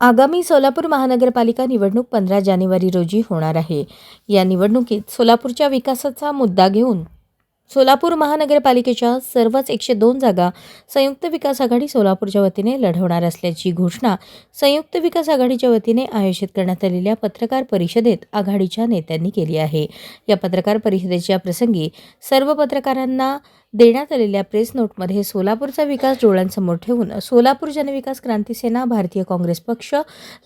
आगामी सोलापूर महानगरपालिका निवडणूक पंधरा जानेवारी रोजी होणार आहे. या निवडणुकीत सोलापूरच्या विकासाचा मुद्दा घेऊन सोलापूर महानगरपालिकेच्या सर्वच एकशे दोन जागा संयुक्त विकास आघाडी सोलापूरच्या वतीने लढवणार असल्याची घोषणा संयुक्त विकास आघाडीच्या वतीने आयोजित करण्यात आलेल्या पत्रकार परिषदेत आघाडीच्या नेत्यांनी केली आहे. या पत्रकार परिषदेच्या प्रसंगी सर्व पत्रकारांना देण्यात आलेल्या प्रेस नोटमध्ये सोलापूरचा विकास डोळ्यांसमोर ठेवून सोलापूर जनविकास क्रांती सेना भारतीय काँग्रेस पक्ष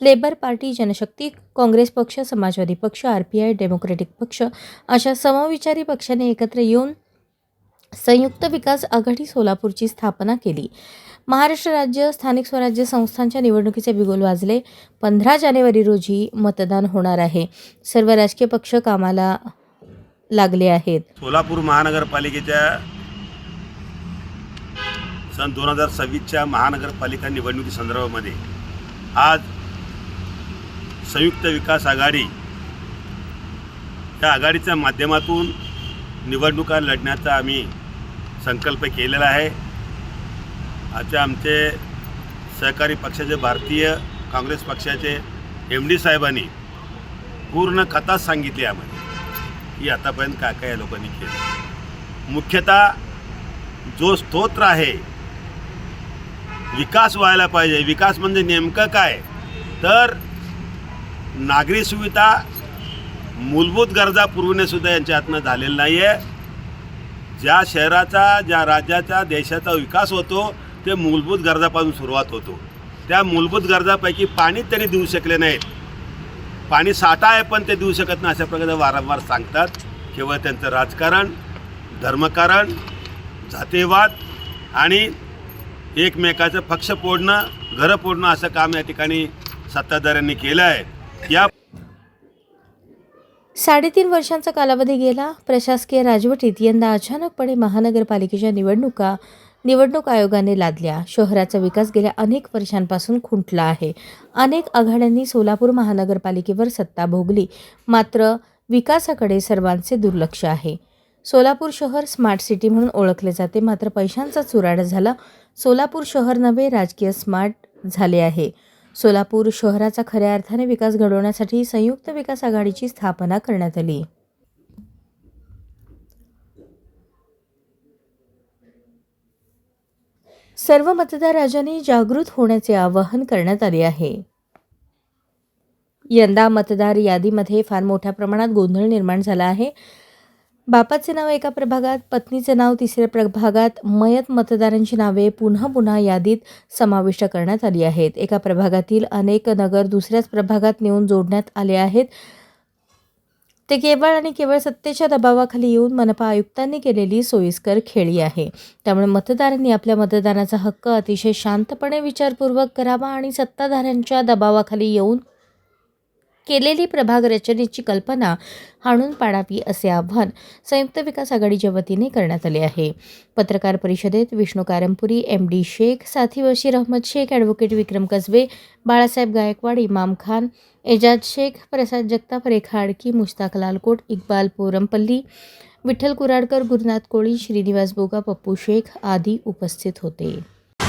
लेबर पार्टी जनशक्ती काँग्रेस पक्ष समाजवादी पक्ष आर पी आय डेमोक्रेटिक पक्ष अशा समविचारी पक्षाने एकत्र येऊन संयुक्त विकास आघाडी सोलापूरची स्थापना केली. महाराष्ट्र राज्य स्थानिक स्वराज्य संस्थांच्या निवडणुकीचे बिगोल वाजले. पंधरा जानेवारी रोजी मतदान होणार आहे. सर्व राजकीय पक्ष कामाला लागले आहेत. सोलापूर महानगरपालिकेच्या सन दोन हजार सव्वीसच्या महानगरपालिका निवडणुकी संदर्भामध्ये आज संयुक्त विकास आघाडी त्या आघाडीच्या माध्यमातून निवडणुका लढण्याचा आम्ही संकल्प केलेला आहे. आता आमचे सहकारी पक्षाचे भारतीय काँग्रेस पक्षाचे एम डी साहेबांनी पूर्ण कथा सांगितली आम्हाला की आतापर्यंत काय काय या लोकांनी केलं? मुख्यतः जो स्तोत्र आहे विकास व्हायला पाहिजे. विकास म्हणजे नेमकं काय? तर नागरी सुविधा मूलभूत गरजा पुरवणेसुद्धा यांच्या हातनं झालेलं नाही आहे ज्या शहराचा ज्या राज्याचा देशाचा विकास होतो ते मूलभूत गरजापासून सुरुवात होतो. त्या मूलभूत गरजापैकी पाणी त्यांनी देऊ शकले नाहीत. पाणी साठा आहे पण ते देऊ शकत नाही अशा प्रकारे वारंवार सांगतात. केवळ त्यांचं राजकारण धर्मकारण जातीवाद आणि एकमेकाचं पक्ष फोडणं घरं फोडणं असं काम या ठिकाणी सत्ताधाऱ्यांनी केलं आहे. या साडेतीन वर्षांचा कालावधी गेला. प्रशासकीय राजवटीत यंदा अचानकपणे महानगरपालिकेच्या निवडणुका निवडणूक आयोगाने लादल्या. शहराचा विकास गेल्या अनेक वर्षांपासून खुंटला आहे. अनेक आघाड्यांनी सोलापूर महानगरपालिकेवर सत्ता भोगली. मात्र विकासाकडे सर्वांचे दुर्लक्ष आहे. सोलापूर शहर स्मार्ट सिटी म्हणून ओळखले जाते. मात्र पैशांचा चुराड झाला. सोलापूर शहर नव्हे राजकीय स्मार्ट झाले आहे. सोलापूर शहराचा खऱ्या अर्थाने विकास घडवण्यासाठी संयुक्त विकास आघाडीची स्थापना करण्यात आली. सर्व मतदार राजांनी जागृत होण्याचे आवाहन करण्यात आले आहे. यंदा मतदार यादीमध्ये फार मोठ्या प्रमाणात गोंधळ निर्माण झाला आहे. बापाचे नाव एका प्रभागात पत्नीचे नाव तिसऱ्या प्रभागात मयत मतदारांची नावे पुन्हा पुन्हा यादीत समाविष्ट करण्यात आली आहेत. एका प्रभागातील अनेक नगर दुसऱ्याच प्रभागात नेऊन जोडण्यात आले आहेत. ते केवळ आणि केवळ सत्तेच्या दबावाखाली येऊन मनपा आयुक्तांनी केलेली सोयीस्कर खेळी आहे. त्यामुळे मतदारांनी आपल्या मतदानाचा हक्क अतिशय शांतपणे विचारपूर्वक करावा आणि सत्ताधाऱ्यांच्या दबावाखाली येऊन केलेली प्रभाग रचनेची कल्पना हाणून पाडावी असे आव्हान संयुक्त विकास आघाडीच्या वतीने करण्यात आले आहे. पत्रकार परिषदेत विष्णू कारंपुरी एम डी शेख साथी बशीर अहमद शेख ॲडव्होकेट विक्रम कसबे बाळासाहेब गायकवाड इमाम खान एजाज शेख प्रसाद जगताप रेखा आडकी मुश्ताक लालकोट इक्बाल पोरमपल्ली विठ्ठल कुराडकर गुरुनाथ कोळी श्रीनिवास बोगा पप्पू शेख आदी उपस्थित होते.